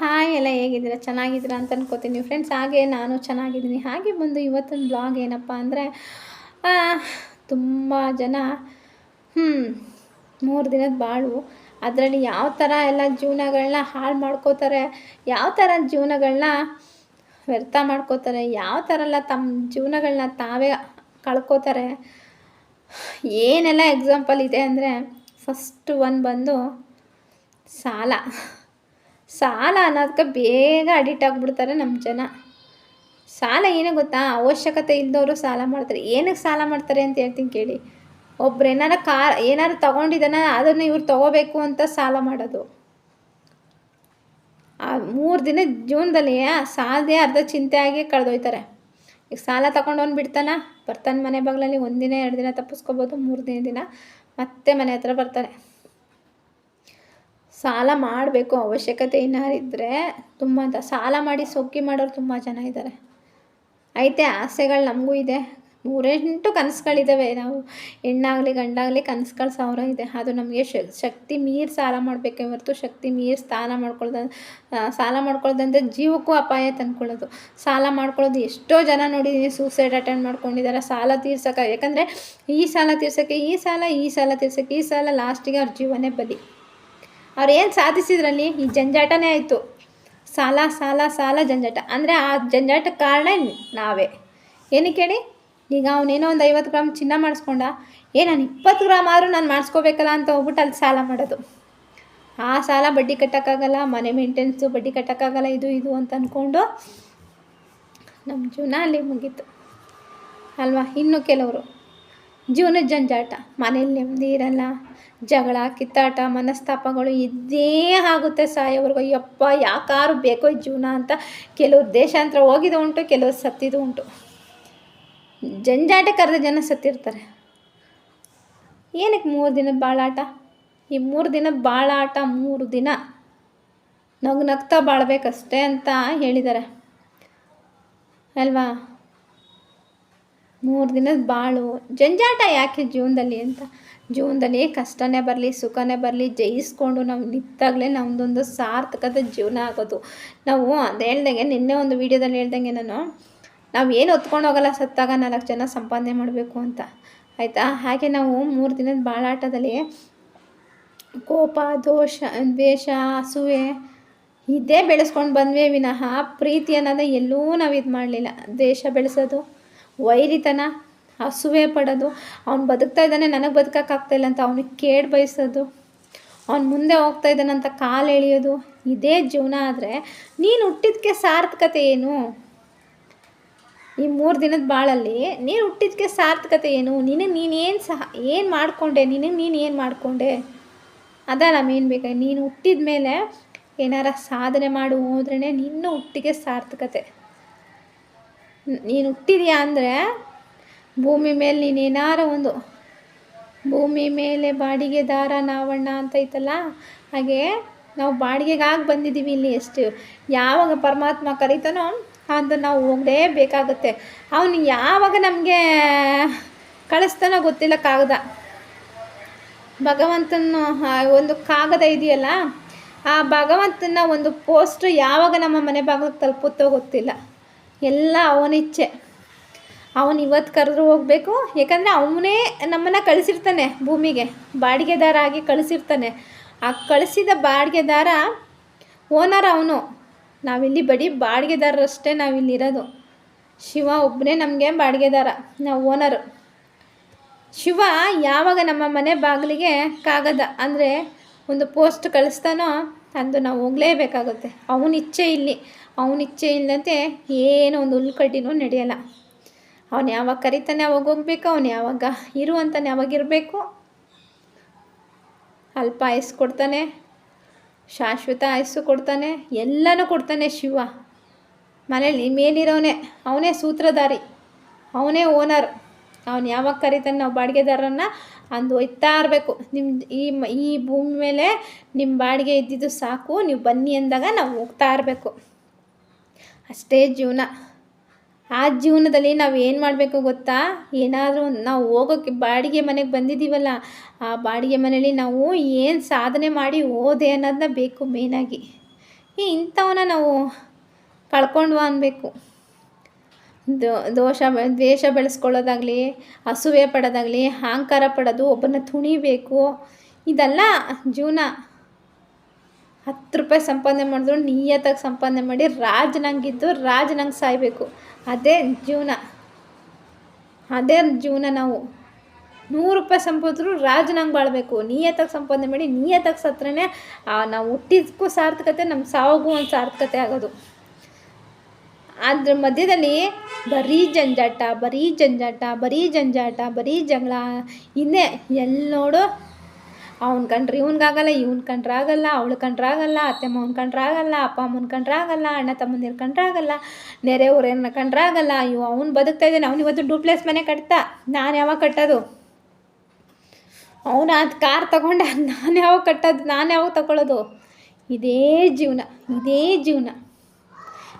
Hi ಎಲ್ಲ ಹೇಗಿದ್ದೀರಾ? ಚೆನ್ನಾಗಿದ್ದೀರಾ ಅಂತ ಅನ್ಕೋತೀನಿ. ಫ್ರೆಂಡ್ಸ್ ಹಾಗೆ, ನಾನು ಚೆನ್ನಾಗಿದ್ದೀನಿ. ಹಾಗೆ ಬಂದು ಇವತ್ತಿನ ಬ್ಲಾಗ್ ಏನಪ್ಪ ಅಂದರೆ ತುಂಬ ಜನ ಹ್ಞೂ ಮೂರು ದಿನದ ಬಾಳು. ಅದರಲ್ಲಿ ಯಾವ ಥರ ಎಲ್ಲ ಜೀವನಗಳನ್ನ ಹಾಳು ಮಾಡ್ಕೋತಾರೆ, ಯಾವ ಥರ ಜೀವನಗಳನ್ನ ವ್ಯರ್ಥ ಮಾಡ್ಕೋತಾರೆ, ಯಾವ ಥರ ಎಲ್ಲ ತಮ್ಮ ಜೀವನಗಳನ್ನ ತಾವೇ ಕಳ್ಕೋತಾರೆ. ಏನೆಲ್ಲ ಎಕ್ಸಾಂಪಲ್ ಇದೆ ಅಂದರೆ ಫಸ್ಟ್ ಒನ್ ಬಂದು ಸಾಲ. ಸಾಲ ಅನ್ನೋದಕ್ಕೆ ಬೇಗ ಅಡಿಟ್ ಆಗಿಬಿಡ್ತಾರೆ ನಮ್ಮ ಜನ. ಸಾಲ ಏನು ಗೊತ್ತಾ? ಅವಶ್ಯಕತೆ ಇಲ್ಲದವರು ಸಾಲ ಮಾಡ್ತಾರೆ. ಏನಕ್ಕೆ ಸಾಲ ಮಾಡ್ತಾರೆ ಅಂತ ಹೇಳ್ತೀನಿ ಕೇಳಿ. ಒಬ್ರು ಏನಾರು ಕಾ, ಏನಾರು ತೊಗೊಂಡಿದ್ದಾನ, ಅದನ್ನು ಇವ್ರು ತೊಗೋಬೇಕು ಅಂತ ಸಾಲ ಮಾಡೋದು. ಆ ಮೂರು ದಿನ ಜೀವನದಲ್ಲಿ ಸಾಲದೇ ಅರ್ಧ ಚಿಂತೆ ಆಗಿ ಕಳೆದೊಯ್ತಾರೆ. ಈಗ ಸಾಲ ತಗೊಂಡವನು ಬಿಡ್ತಾನ, ಬರ್ತಾನೆ ಮನೆ ಬಾಗಿಲಲ್ಲಿ, ಒಂದಿನ, ಎರಡು ದಿನ ತಪ್ಪಿಸ್ಕೋಬೋದು ದಿನ ದಿನ ಮತ್ತೆ ಮನೆ ಹತ್ರ ಬರ್ತಾರೆ ಸಾಲ ಮಾಡಬೇಕು ಅವಶ್ಯಕತೆ ಏನಾರಿದ್ದರೆ ತುಂಬ ಅಂತ. ಸಾಲ ಮಾಡಿ ಸೊಕ್ಕಿ ಮಾಡೋರು ತುಂಬ ಜನ ಇದ್ದಾರೆ ಐತೆ ಆಸೆಗಳು ನಮಗೂ ಇದೆ. ನೂರೆಂಟು ಕನಸುಗಳಿದ್ದಾವೆ ನಾವು ಹೆಣ್ಣಾಗಲಿ ಗಂಡಾಗಲಿ ಕನಸುಗಳು ಸಾವಿರ ಇದೆ. ಅದು ನಮಗೆ ಶಕ್ತಿ ಮೀರಿ ಸಾಲ ಮಾಡಬೇಕೆ ಹೊರತು ಶಕ್ತಿ ಮೀರಿ ಸ್ನಾನ ಮಾಡ್ಕೊಳ್ದ ಸಾಲ ಮಾಡ್ಕೊಳ್ದಂತೆ ಜೀವಕ್ಕೂ ಅಪಾಯ ತಂದ್ಕೊಳ್ಳೋದು. ಸಾಲ ಮಾಡ್ಕೊಳ್ಳೋದು ಎಷ್ಟೋ ಜನ ನೋಡಿದ್ದೀನಿ ಸೂಸೈಡ್ ಅಟೆಂಡ್ ಮಾಡ್ಕೊಂಡಿದ್ದಾರೆ ಸಾಲ ತೀರ್ಸೋಕೆ, ಯಾಕಂದರೆ ಈ ಸಾಲ ತೀರ್ಸೋಕ್ಕೆ, ಈ ಸಾಲ ಈ ಸಾಲ ತೀರ್ಸೋಕ್ಕೆ, ಈ ಸಾಲ ಲಾಸ್ಟಿಗೆ ಅವ್ರ ಜೀವನೇ ಬಲಿ. ಅವ್ರು ಏನು ಸಾಧಿಸಿದ್ರಲ್ಲಿ? ಈ ಜಂಜಾಟನೇ ಆಯಿತು. ಸಾಲ ಸಾಲ ಸಾಲ, ಜಂಜಾಟ. ಅಂದರೆ ಆ ಜಂಜಾಟಕ್ಕೆ ಕಾರಣ ನಾವೇ. ಏನಕ್ಕೆ ಹೇಳಿ? ಈಗ ಅವನೇನೋ ಒಂದು ಐವತ್ತು ಗ್ರಾಮ್ ಚಿನ್ನ ಮಾಡಿಸ್ಕೊಂಡ, ಏ, ನಾನು ಇಪ್ಪತ್ತು ಗ್ರಾಮ್ ಆದರೂ ನಾನು ಮಾಡಿಸ್ಕೋಬೇಕಲ್ಲ ಅಂತ ಹೋಗ್ಬಿಟ್ಟು ಅಲ್ಲಿ ಸಾಲ ಮಾಡೋದು. ಆ ಸಾಲ ಬಡ್ಡಿ ಕಟ್ಟೋಕ್ಕಾಗಲ್ಲ, ಮನೆ ಮೇಂಟೆನ್ಸು ಬಡ್ಡಿ ಕಟ್ಟೋಕ್ಕಾಗಲ್ಲ, ಇದು ಇದು ಅಂತ ಅಂದ್ಕೊಂಡು ನಮ್ಮ ಜೀವನ ಅಲ್ಲಿ ಮುಗೀತು. ಅಲ್ವಾ? ಇನ್ನು ಕೆಲವರು. ಜೀವನದ ಜಂಜಾಟ. ಮನೇಲಿ ನೆಮ್ಮದಿ ಇರಲ್ಲ. ಜಗಳ, ಕಿತ್ತಾಟ, ಮನಸ್ತಾಪಗಳು ಇದ್ದೇ ಆಗುತ್ತೆ ಸಾಯೋವರೆಗೂ. ಯಪ್ಪ ಯಾಕಾರು ಬೇಕೋ ಜೀವನ ಅಂತ ಕೆಲವು ದೇಶಾಂತರ ಹೋಗಿದ್ದು ಉಂಟು, ಕೆಲವು ಸತ್ತಿದ್ದು ಉಂಟು. ಜಂಜಾಟ ಕರೆದ ಜನ ಸತ್ತಿರ್ತಾರೆ. ಏನಕ್ಕೆ ಮೂರು ದಿನದ ಬಾಳಾಟ ಈ ಮೂರು ದಿನ ಬಾಳಾಟ ಮೂರು ದಿನ. ನಗು ನಗ್ತಾ ಬಾಳ್ಬೇಕಷ್ಟೇ ಅಂತ ಹೇಳಿದ್ದಾರೆ. ಅಲ್ವಾ? ಮೂರು ದಿನದ ಬಾಳು. ಜಂಜಾಟ ಯಾಕೆ ಜೀವನದಲ್ಲಿ ಅಂತ? ಜೀವನದಲ್ಲಿ ಕಷ್ಟನೇ ಬರಲಿ, ಸುಖನೇ ಬರಲಿ, ಜಯಿಸ್ಕೊಂಡು ನಾವು ನಿಂತಾಗಲೇ ನಮ್ಮದೊಂದು ಸಾರ್ಥಕದ ಜೀವನ ಆಗೋದು. ನಾವು ಅದು ಹೇಳ್ದಂಗೆ, ನಿನ್ನೆ ಒಂದು ವೀಡಿಯೋದಲ್ಲಿ ಹೇಳ್ದಂಗೆ ನಾನು, ನಾವು ಏನು ಹೊತ್ಕೊಂಡು ಹೋಗಲ್ಲ ಸತ್ತಾಗ ನಾಲ್ಕು ಜನ ಸಂಪಾದನೆ ಮಾಡಬೇಕು ಅಂತ. ಆಯಿತಾ? ಹಾಗೆ ನಾವು ಮೂರು ದಿನದ ಬಾಳಾಟದಲ್ಲಿ ಕೋಪ, ದೋಷ, ದ್ವೇಷ ಹಸುವೆ ಇದೇ ಬೆಳೆಸ್ಕೊಂಡು ಬಂದ್ವಿ ವಿನಃ. ಪ್ರೀತಿ ಅನ್ನೋದು ಎಲ್ಲೂ ನಾವು ಇದು ಮಾಡಲಿಲ್ಲ. ದ್ವೇಷ ಬೆಳೆಸೋದು ವೈರಿತನ ಹಸುವೆ ಪಡೋದು. ಅವ್ನು ಬದುಕ್ತಾ ಇದ್ದಾನೆ, ನನಗೆ ಬದುಕೋಕ್ಕಾಗ್ತಾಯಿಲ್ಲ ಅಂತ ಅವನಿಗೆ ಕೇಡ್ ಬಯಸೋದು. ಅವ್ನು ಮುಂದೆ ಹೋಗ್ತಾ ಇದ್ದಾನಂತ ಕಾಲು ಎಳೆಯೋದು. ಇದೇ ಜೀವನ ಆದರೆ ನೀನು ಹುಟ್ಟಿದ್ಕೆ ಸಾರ್ಥಕತೆ ಏನು? ಈ ಮೂರು ದಿನದ ಬಾಳಲ್ಲಿ ನೀನು ಹುಟ್ಟಿದ್ಕೆ ಸಾರ್ಥಕತೆ ಏನು? ನಿನಗೆ ನೀನು ಏನು ಸಹ, ಏನು ಮಾಡಿಕೊಂಡೆ? ನಿನಗೆ ನೀನು ಏನು ಮಾಡಿಕೊಂಡೆ? ಅದಲ್ಲ ಮೇನ್ ಬೇಕಾ? ನೀನು ಹುಟ್ಟಿದ ಮೇಲೆ ಏನಾರ ಸಾಧನೆ ಮಾಡು ಹೋದ್ರೇ ನಿನ್ನ ಹುಟ್ಟಿಗೆ ಸಾರ್ಥಕತೆ. ನೀನು ಹುಟ್ಟಿದೀಯಾ ಅಂದರೆ ಭೂಮಿ ಮೇಲೆ ನೀನು ಏನಾರ ಒಂದು ಭೂಮಿ ಮೇಲೆ ಬಾಡಿಗೆ ದಾರ ನಾವಣ್ಣ ಅಂತ ಐತಲ್ಲ? ಹಾಗೆ ನಾವು ಬಾಡಿಗೆಗಾಗಿ ಬಂದಿದ್ದೀವಿ ಇಲ್ಲಿ ಎಷ್ಟು. ಯಾವಾಗ ಪರಮಾತ್ಮ ಕರೀತಾನೋ ಅಂತ ನಾವು ಹೋಗಲೇಬೇಕಾಗುತ್ತೆ. ಅವನು ಯಾವಾಗ ನಮಗೆ ಕಳಿಸ್ತಾನೋ ಗೊತ್ತಿಲ್ಲ ಕಾಗದ. ಭಗವಂತನ ಒಂದು ಕಾಗದ ಇದೆಯಲ್ಲ, ಆ ಭಗವಂತನ ಒಂದು ಪೋಸ್ಟ್ ಯಾವಾಗ ನಮ್ಮ ಮನೆ ಬಾಗಿಲಿಗೆ ತಲುಪುತ್ತೋ ಗೊತ್ತಿಲ್ಲ. ಎಲ್ಲ ಅವನಿಚ್ಛೆ ಅವನು ಇವತ್ತು ಕರೆದ್ರು ಹೋಗಬೇಕು ಯಾಕಂದರೆ ಅವನೇ ನಮ್ಮನ್ನು ಕಳಿಸಿರ್ತಾನೆ ಭೂಮಿಗೆ ಬಾಡಿಗೆದಾರ ಆಗಿ ಕಳಿಸಿರ್ತಾನೆ. ಆ ಕಳಿಸಿದ ಬಾಡಿಗೆದಾರ ಓನರ್ ಅವನು. ನಾವಿಲ್ಲಿ ಬರೀ ಬಾಡಿಗೆದಾರರಷ್ಟೇ ನಾವಿಲ್ಲಿರೋದು. ಶಿವ ಒಬ್ಬನೇ ನಮಗೆ ಬಾಡಿಗೆದಾರ, ನಾವು ಓನರು. ಶಿವ ಯಾವಾಗ ನಮ್ಮ ಮನೆ ಬಾಗಿಲಿಗೆ ಕಾಗದ, ಅಂದರೆ ಒಂದು ಪೋಸ್ಟ್ ಕಳಿಸ್ತಾನೋ ಅಂದು ನಾವು ಹೋಗಲೇಬೇಕಾಗುತ್ತೆ. ಅವನ ಇಚ್ಛೆ ಇಲ್ಲಿ. ಅವನ ಇಚ್ಛೆ ಇಲ್ಲಂತೆ ಏನೋ ಒಂದು ಹುಲ್ಕಡ್ಡಿನೂ ನಡೆಯಲ್ಲ. ಅವನು ಯಾವಾಗ ಕರಿತಾನೆ ಅವಾಗ ಹೋಗ್ಬೇಕು, ಅವನು ಯಾವಾಗ ಇರು ಅಂತಾನೆ ಯಾವಾಗ ಇರಬೇಕು. ಅಲ್ಪ ಆಯಸ್ಸು ಕೊಡ್ತಾನೆ, ಶಾಶ್ವತ ಆಯಸ್ಸು ಕೊಡ್ತಾನೆ, ಎಲ್ಲನೂ ಕೊಡ್ತಾನೆ ಶಿವ. ಮನೇಲಿ ಮೇಲಿರೋನೇ ಅವನೇ ಸೂತ್ರಧಾರಿ, ಅವನೇ ಓನರ್. ಅವನು ಯಾವಾಗ ಕರಿತಾನೆ ನಾವು ಬಾಡಿಗೆದಾರನ್ನ ಅಂದು ಒಯ್ತಾ ಇರಬೇಕು. ನಿಮ್ಮ ಈ ಈ ಭೂಮಿ ಮೇಲೆ ನಿಮ್ಮ ಬಾಡಿಗೆ ಇದ್ದಿದ್ದು ಸಾಕು, ನೀವು ಬನ್ನಿ ಅಂದಾಗ ನಾವು ಹೋಗ್ತಾ ಇರಬೇಕು. ಅಷ್ಟೇ ಜೀವನ. ಆ ಜೀವನದಲ್ಲಿ ನಾವು ಏನು ಮಾಡಬೇಕು ಗೊತ್ತಾ? ಏನಾದರೂ ನಾವು ಹೋಗೋಕ್ಕೆ ಬಾಡಿಗೆ ಮನೆಗೆ ಬಂದಿದ್ದೀವಲ್ಲ ಆ ಬಾಡಿಗೆ ಮನೇಲಿ ನಾವು ಏನು ಸಾಧನೆ ಮಾಡಿ ಹೋದೆ ಅನ್ನೋದನ್ನ ಬೇಕು ಮೇಯ್ನಾಗಿ ಇಂಥವನ್ನ ನಾವು ಕಳ್ಕೊಂಡ್ವಾ ಅನ್ಬೇಕು. ದೋ, ದೋಷ ದ್ವೇಷ ಬೆಳೆಸ್ಕೊಳ್ಳೋದಾಗಲಿ, ಅಸೂಯೆ ಪಡೋದಾಗಲಿ, ಅಹಂಕಾರ ಪಡೋದು ಒಬ್ಬನ ತುಣಿಬೇಕು, ಇದೆಲ್ಲ ಜೀವನ. ಹತ್ತು ರೂಪಾಯಿ ಸಂಪಾದನೆ ಮಾಡಿದ್ರು, ನಿಯತ್ತಾಗಿ ಸಂಪಾದನೆ ಮಾಡಿ, ರಾಜನಂಗಿದ್ದು ರಾಜನಂಗೆ ಸಾಯಬೇಕು. ಅದೇ ಜೀವನ. ಅದೇ ಜೀವನ ನಾವು. ನೂರು ರೂಪಾಯಿ ಸಂಪಾದ್ರು ರಾಜನಂಗೆ ಬಾಳಬೇಕು. ನಿಯತ್ತಾಗಿ ಸಂಪಾದನೆ ಮಾಡಿ, ನಿಯತ್ತಾಗಿ ಸತ್ರನೇ ನಾವು ಹುಟ್ಟಿದಕ್ಕೂ ಸಾರ್ಥಕತೆ ನಮ್ಮ ಸಾವಿಗೂ ಒಂದು ಸಾರ್ಥಕತೆ ಆಗೋದು. ಅದ್ರ ಮಧ್ಯದಲ್ಲಿ ಬರೀ ಜಂಜಾಟ ಬರೀ ಜಂಜಾಟ ಬರೀ ಜಂಜಾಟ, ಬರೀ ಜಗಳ, ಇನ್ನೇ ಎಲ್ಲಿ ನೋಡು, ಅವ್ನ ಕಂಡ್ರೆ ಇವ್ನಿಗಾಗಲ್ಲ ಇವನ್ ಕಂಡ್ರೆ ಆಗಲ್ಲ, ಅವಳು ಕಂಡ್ರೆ ಆಗಲ್ಲ ಅತ್ತೆ ಮಾವನ ಕಂಡ್ರೆ ಆಗಲ್ಲ, ಅಪ್ಪ ಅಮ್ಮನ ಕಂಡ್ರೆ ಆಗಲ್ಲ, ಅಣ್ಣ ತಮ್ಮಂದಿರ ಕಂಡ್ರೆ ಆಗಲ್ಲ, ನೆರೆ ಊರನ್ನ ಕಂಡ್ರೆ ಆಗಲ್ಲ, ಇವು ಅವ್ನು ಬದುಕ್ತಾ ಇದ್ದಾನೆ ಅವ್ನು ಇವತ್ತು ಡೂಪ್ಲೆಸ್ ಮನೆ ಕಟ್ತಾ, ನಾನು ಯಾವಾಗ ಕಟ್ಟೋದು? ಅವನು ಅದು ಕಾರ್ ತಗೊಂಡ ನಾನು ಯಾವಾಗ ಕಟ್ಟೋದು, ನಾನು ಯಾವಾಗ ತಗೊಳ್ಳೋದು ಇದೇ ಜೀವನ ಇದೇ ಜೀವನ.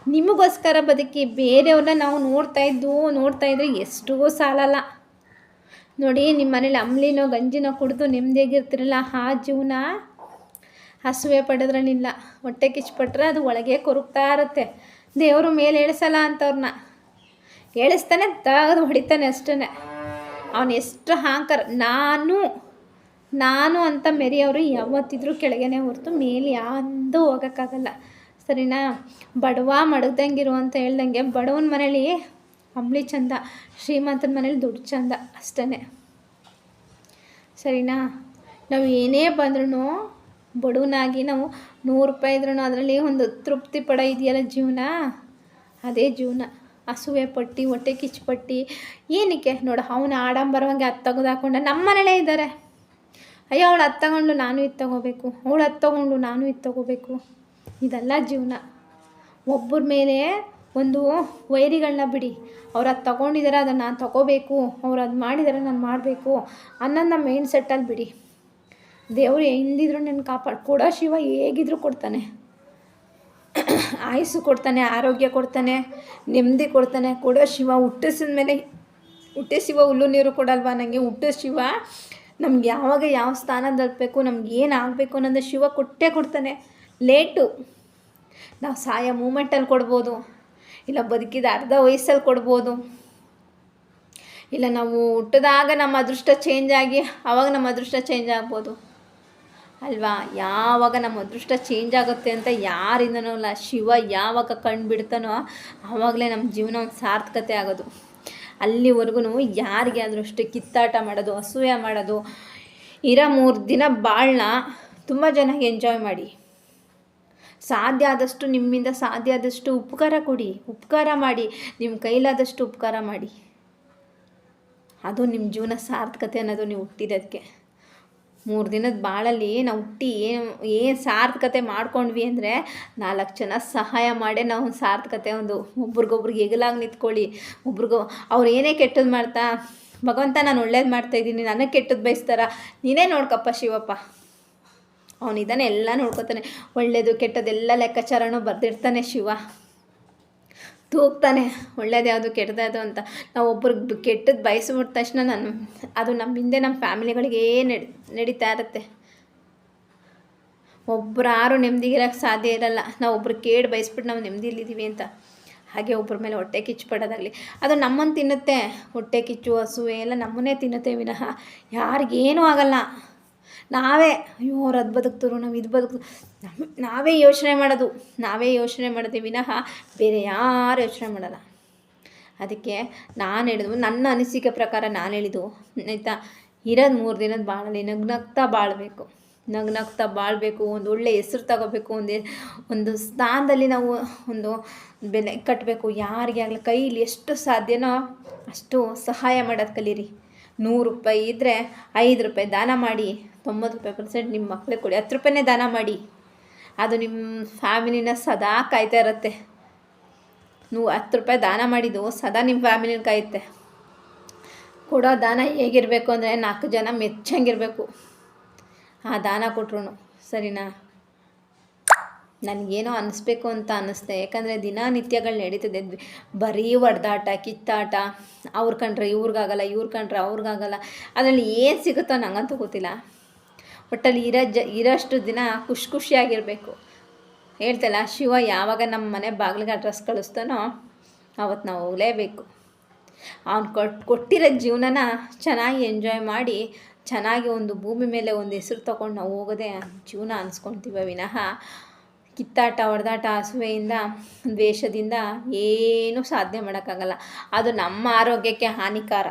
ನಿಮಗೋಸ್ಕರ ಬದುಕಿ ಬೇರೆಯವ್ರನ್ನ ನಾವು ನೋಡ್ತಾ ಇದ್ದು, ನೋಡ್ತಾ ಇದ್ರೆ ಎಷ್ಟೋ ಸಾಲಲ್ಲ. ನೋಡಿ, ನಿಮ್ಮ ಮನೇಲಿ ಅಂಬ್ಲಿನೋ, ಗಂಜಿನೋ ಕುಡಿದು ನೆಮ್ಮದಿಯಾಗಿರ್ತಿರಲ್ಲ, ಆ ಜೀವನ ಹಸುವೆ ಪಡೆದ್ರನಿಲ್ಲ ಹೊಟ್ಟೆ ಕಿಚ್ಚಿಪಟ್ರೆ ಅದು ಒಳಗೆ ಕೊರಗ್ತಾ ಇರುತ್ತೆ. ದೇವರು ಮೇಲೆ ಇಳಿಸಲ್ಲ ಅಂತವ್ರನ್ನ ಎಳಿಸ್ತಾನೆ, ತಗದು ಹೊಡಿತಾನೆ ಅಷ್ಟೇ ಅವನು ಎಷ್ಟು ಹಾಂಕರ್. ನಾನು ನಾನು ಅಂತ ಮೆರಿಯವರು ಯಾವತ್ತಿದ್ರೂ ಕೆಳಗೇನೆ ಹೊರ್ತು, ಮೇಲೆ ಯಾವುದೂ ಹೋಗೋಕ್ಕಾಗಲ್ಲ. ಸರಿನಾ? ಬಡವ ಮಡಗ್ದಂಗಿರು ಅಂತ ಹೇಳ್ದಂಗೆ ಬಡವನ ಮನೇಲಿ ಅಂಬ್ಲಿ ಚಂದ, ಶ್ರೀಮಂತನ ಮನೇಲಿ ದುಡ್ಡು ಚಂದ ಅಷ್ಟೇ ಸರಿನಾ? ನಾವು ಏನೇ ಬಂದ್ರೂ ಬಡವನಾಗಿ ನಾವು ನೂರು ರೂಪಾಯಿ ಇದ್ರೂ ಅದರಲ್ಲಿ ಒಂದು ತೃಪ್ತಿ ಪಡ ಇದೆಯಲ್ಲ ಜೀವನ? ಅದೇ ಜೀವನ. ಹಸುವೆ ಪಟ್ಟಿ, ಹೊಟ್ಟೆ ಕಿಚ್ಚುಪಟ್ಟಿ ಏನಕ್ಕೆ? ನೋಡು, ಅವನ ಆಡಂಬರವಂಗೆ ಅದು ಹಾಕೊಂಡ ನಮ್ಮ ಮನೇಲೇ ಇದ್ದಾರೆ ಅಯ್ಯೋ, ಅವಳು ಹತ್ತು ತಗೊಂಡು ನಾನು ಇದು ತಗೋಬೇಕು. ಅವಳು ಹತ್ತು ತಗೊಂಡು ನಾನು ಇದು ತಗೋಬೇಕು. ಇದೆಲ್ಲ ಜೀವನ. ಒಬ್ಬರ ಮೇಲೆ ಒಂದು ವೈರಿಗಳನ್ನ ಬಿಡಿ. ಅವ್ರು ಅದು ತೊಗೊಂಡಿದ್ದಾರೆ ಅದನ್ನು ನಾನು ತೊಗೋಬೇಕು, ಅವ್ರು ಅದು ಮಾಡಿದ್ದಾರೆ ನಾನು ಮಾಡಬೇಕು ಅನ್ನೋದನ್ನ ಮೈಂಡ್ ಸೆಟ್ಟಲ್ಲಿ ಬಿಡಿ. ದೇವರು ಹೆಂಗಿದ್ರು ನನ್ನ ಕಾಪಾಡಿ, ಕೊಡೋ ಶಿವ ಹೇಗಿದ್ರು ಕೊಡ್ತಾನೆ. ಆಯಸ್ಸು ಕೊಡ್ತಾನೆ, ಆರೋಗ್ಯ ಕೊಡ್ತಾನೆ, ನೆಮ್ಮದಿ ಕೊಡ್ತಾನೆ. ಕೊಡೋ ಶಿವ ಹುಟ್ಟಿಸಿದ ಮೇಲೆ ಹುಟ್ಟೆ ಶಿವ ಹುಲ್ಲು ನೀರು ಕೊಡಲ್ವಾ ನನಗೆ ಹುಟ್ಟೋ ಶಿವ ನಮ್ಗೆ ಯಾವಾಗ ಯಾವ ಸ್ಥಾನ ತಲುಪಬೇಕು ನಮ್ಗೆ ಏನು ಆಗಬೇಕು ಅನ್ನೋದು ಶಿವ ಕೊಟ್ಟೇ ಕೊಡ್ತಾನೆ. ಲೇಟು. ನಾವು ಸಾಯ ಮೂಮೆಂಟಲ್ಲಿ ಕೊಡ್ಬೋದು. ಇಲ್ಲ ಬದುಕಿದ ಅರ್ಧ ವಯಸ್ಸಲ್ಲಿ ಕೊಡ್ಬೋದು. ಇಲ್ಲ ನಾವು ಹುಟ್ಟಿದಾಗ ನಮ್ಮ ಅದೃಷ್ಟ ಚೇಂಜ್ ಆಗಿ ಆವಾಗ ನಮ್ಮ ಅದೃಷ್ಟ ಚೇಂಜ್ ಆಗ್ಬೋದು. ಅಲ್ವಾ? ಯಾವಾಗ ನಮ್ಮ ಅದೃಷ್ಟ ಚೇಂಜ್ ಆಗುತ್ತೆ ಅಂತ ಯಾರಿಂದನೂ ಅಲ್ಲ, ಶಿವ ಯಾವಾಗ ಕಣ್ಣು ಬಿಡ್ತಾನೋ ಆವಾಗಲೇ ನಮ್ಮ ಜೀವನ ಒಂದು ಸಾರ್ಥಕತೆ ಆಗೋದು. ಅಲ್ಲಿವರೆಗೂ ಯಾರಿಗೆ ಆದರೂ ಅಷ್ಟೇ ಕಿತ್ತಾಟ ಮಾಡೋದು, ಅಸೂಯ ಮಾಡೋದು, ಇರೋ ಮೂರು ದಿನ ಬಾಳನ್ನ ತುಂಬ ಜನ ಎಂಜಾಯ್ ಮಾಡಿ. ಸಾಧ್ಯ ಆದಷ್ಟು ನಿಮ್ಮಿಂದ ಸಾಧ್ಯ ಆದಷ್ಟು ಉಪಕಾರ ಕೊಡಿ, ಉಪಕಾರ ಮಾಡಿ ನಿಮ್ಮ ಕೈಲಾದಷ್ಟು ಉಪಕಾರ ಮಾಡಿ. ಅದು ನಿಮ್ಮ ಜೀವನ ಸಾರ್ಥಕತೆ ಅನ್ನೋದು ನೀವು ಹುಟ್ಟಿರೋದಕ್ಕೆ ಮೂರು ದಿನದ ಬಾಳಲ್ಲಿ ನಾವು ಹುಟ್ಟಿ ಏನು ಏನು ಸಾರ್ಥಕತೆ ಮಾಡ್ಕೊಂಡ್ವಿ ಅಂದರೆ ನಾಲ್ಕು ಜನ ಸಹಾಯ ಮಾಡೇ ನಾವು ಸಾರ್ಥಕತೆ ಒಂದು ಒಬ್ರಿಗೊಬ್ರಿಗೆ ಎಗಲಾಗಿ ನಿಂತ್ಕೊಳ್ಳಿ. ಒಬ್ರಿಗೊ, ಅವ್ರು ಏನೇ ಕೆಟ್ಟದ್ದು ಮಾಡ್ತಾ, ಭಗವಂತ ನಾನು ಒಳ್ಳೇದು ಮಾಡ್ತಾಯಿದ್ದೀನಿ ನನಗೆ ಕೆಟ್ಟದ್ದು ಬಯಸ್ತಾರ, ನೀನೇ ನೋಡ್ಕಪ್ಪ ಶಿವಪ್ಪ. ಅವನಿದ್ದಾನೆ ಎಲ್ಲ ನೋಡ್ಕೋತಾನೆ. ಒಳ್ಳೇದು, ಕೆಟ್ಟದೆಲ್ಲ ಲೆಕ್ಕಾಚಾರನೂ ಬರೆದಿರ್ತಾನೆ ಶಿವ. ತೂಗ್ತಾನೆ, ಒಳ್ಳೇದು ಯಾವುದು ಕೆಟ್ಟದ್ಯಾವುದು ಅಂತ. ನಾವು ಒಬ್ರಿಗೆ ಕೆಟ್ಟದ್ದು ಬಯಸಿಬಿಟ್ಟ ತಕ್ಷಣ ನಾನು, ಅದು ನಮ್ಮ ಹಿಂದೆ ನಮ್ಮ ಫ್ಯಾಮಿಲಿಗಳಿಗೆ ನಡಿ, ನಡೀತಾ ಇರುತ್ತೆ. ಒಬ್ಬರು ಯಾರು ನೆಮ್ಮದಿಗಿರೋಕ್ಕೆ ಸಾಧ್ಯ ಇರಲ್ಲ. ನಾವು ಒಬ್ರು ಕೇಡು ಬಯಸ್ಬಿಟ್ಟು ನಾವು ನೆಮ್ಮದಿಲಿದ್ದೀವಿ ಅಂತ. ಹಾಗೆ ಒಬ್ಬರ ಮೇಲೆ ಹೊಟ್ಟೆ ಕಿಚ್ಚು ಪಡೋದಾಗಲಿ. ಅದು ನಮ್ಮನ್ನು ತಿನ್ನುತ್ತೆ. ಹೊಟ್ಟೆ ಕಿಚ್ಚು ಹಸುವೆ ಎಲ್ಲ ನಮ್ಮನ್ನೇ ತಿನ್ನುತ್ತೆ ವಿನಃ. ಯಾರಿಗೇನೂ ಆಗಲ್ಲ. ನಾವೇ, ಅಯ್ಯೋ, ಅವ್ರು ಅದು ಬದುಕ್ತರು, ನಾವು ಇದು ಬದುಕು ನಾವೇ ಯೋಚನೆ ಮಾಡೋದು. ನಾವೇ ಯೋಚನೆ ಮಾಡೋದೇ ವಿನಃ ಬೇರೆ ಯಾರು ಯೋಚನೆ ಮಾಡಲ್ಲ. ಅದಕ್ಕೆ ನಾನು ಹೇಳಿದ್ವು ನನ್ನ ಅನಿಸಿಕೆ ಪ್ರಕಾರ ನಾನು ಹೇಳಿದ್ದು, ಆಯಿತಾ? ಇರೋದು ಮೂರು ದಿನದ ಬಾಳಲ್ಲಿ ನಗ್ನಗ್ತಾ ಬಾಳಬೇಕು. ನಗ್ನಗ್ತಾ ಬಾಳಬೇಕು, ಒಂದು ಒಳ್ಳೆ ಹೆಸ್ರು ತಗೋಬೇಕು, ಒಂದು ಒಂದು ಸ್ಥಾನದಲ್ಲಿ ನಾವು ಒಂದು ಬೆಲೆ ಕಟ್ಟಬೇಕು ಯಾರಿಗೆ ಆಗಲಿ, ಕೈಲಿ ಎಷ್ಟು ಸಾಧ್ಯನೋ ಅಷ್ಟು ಸಹಾಯ ಮಾಡೋದು ಕಲೀರಿ. ನೂರು ರೂಪಾಯಿ ಇದ್ದರೆ ಐದು ರೂಪಾಯಿ ದಾನ ಮಾಡಿ ತೊಂಬತ್ತು ರೂಪಾಯಿ ಪರ್ಸೆಂಟ್ ನಿಮ್ಮ ಮಕ್ಕಳಿಗೆ ಕೊಡಿ. ಹತ್ತು ರೂಪಾಯಿನೇ ದಾನ ಮಾಡಿ. ಅದು ನಿಮ್ಮ ಫ್ಯಾಮಿಲಿನ ಸದಾ ಕಾಯ್ತಾ ಇರುತ್ತೆ. ನೀವು ಹತ್ತು ರೂಪಾಯಿ ದಾನ ಮಾಡಿದ್ದು ಸದಾ ನಿಮ್ಮ ಫ್ಯಾಮಿಲಿನ ಕಾಯುತ್ತೆ. ಕೊಡೋ ದಾನ ಹೇಗಿರಬೇಕು ಅಂದರೆ ನಾಲ್ಕು ಜನ ಮೆಚ್ಚಂಗಿರಬೇಕು. ಆ ದಾನ ಕೊಟ್ರು ಸರಿನಾ? ನನಗೇನೋ ಅನ್ನಿಸ್ಬೇಕು ಅಂತ ಅನ್ನಿಸ್ತೆ ಯಾಕಂದರೆ ದಿನನಿತ್ಯಗಳು ನಡೀತದೆ. ಬರೀ ಹೊಡೆದಾಟ ಕಿತ್ತಾಟ. ಅವ್ರು ಕಂಡ್ರೆ ಇವ್ರಿಗಾಗಲ್ಲ, ಇವ್ರು ಕಂಡ್ರೆ ಅವ್ರಿಗಾಗಲ್ಲ. ಅದರಲ್ಲಿ ಏನು ಸಿಗುತ್ತೋ ನಂಗಂತೂ ಗೊತ್ತಿಲ್ಲ. ಒಟ್ಟಲ್ಲಿ ಇರೋ ಜ, ಇರೋಷ್ಟು ದಿನ ಖುಷಿ ಖುಷಿಯಾಗಿರಬೇಕು. ಹೇಳ್ತಲ್ಲ, ಶಿವ ಯಾವಾಗ ನಮ್ಮ ಮನೆ ಬಾಗಿಲಿಗೆ ಅಡ್ರೆಸ್ ಕಳಿಸ್ತಾನೋ ಅವತ್ತು ನಾವು ಹೋಗಲೇಬೇಕು. ಅವ್ನು ಕೊಟ್ಟು ಕೊಟ್ಟಿರೋ ಜೀವನನ ಚೆನ್ನಾಗಿ ಎಂಜಾಯ್ ಮಾಡಿ, ಚೆನ್ನಾಗಿ ಒಂದು ಭೂಮಿ ಮೇಲೆ ಒಂದು ಹೆಸರು ತಗೊಂಡು ನಾವು ಹೋಗೋದೇ ಜೀವನ ಅನ್ಸ್ಕೊತೀವ ವಿನಃ, ಕಿತ್ತಾಟ, ಹೊಡೆದಾಟ, ಹಸುವೆಯಿಂದ, ದ್ವೇಷದಿಂದ ಏನೂ ಸಾಧನೆ ಮಾಡೋಕ್ಕಾಗಲ್ಲ. ಅದು ನಮ್ಮ ಆರೋಗ್ಯಕ್ಕೆ ಹಾನಿಕಾರ.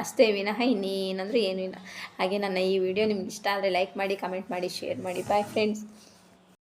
ಅಷ್ಟೇ ವಿನಃ, ಇನ್ನೇನಂದ್ರೆ ಏನೂ ಇಲ್ಲ ಹಾಗೆ ನನ್ನ ಈ ವಿಡಿಯೋ ನಿಮ್ಗೆ ಇಷ್ಟ ಆದರೆ ಲೈಕ್ ಮಾಡಿ ಕಮೆಂಟ್ ಮಾಡಿ ಶೇರ್ ಮಾಡಿ. Bye friends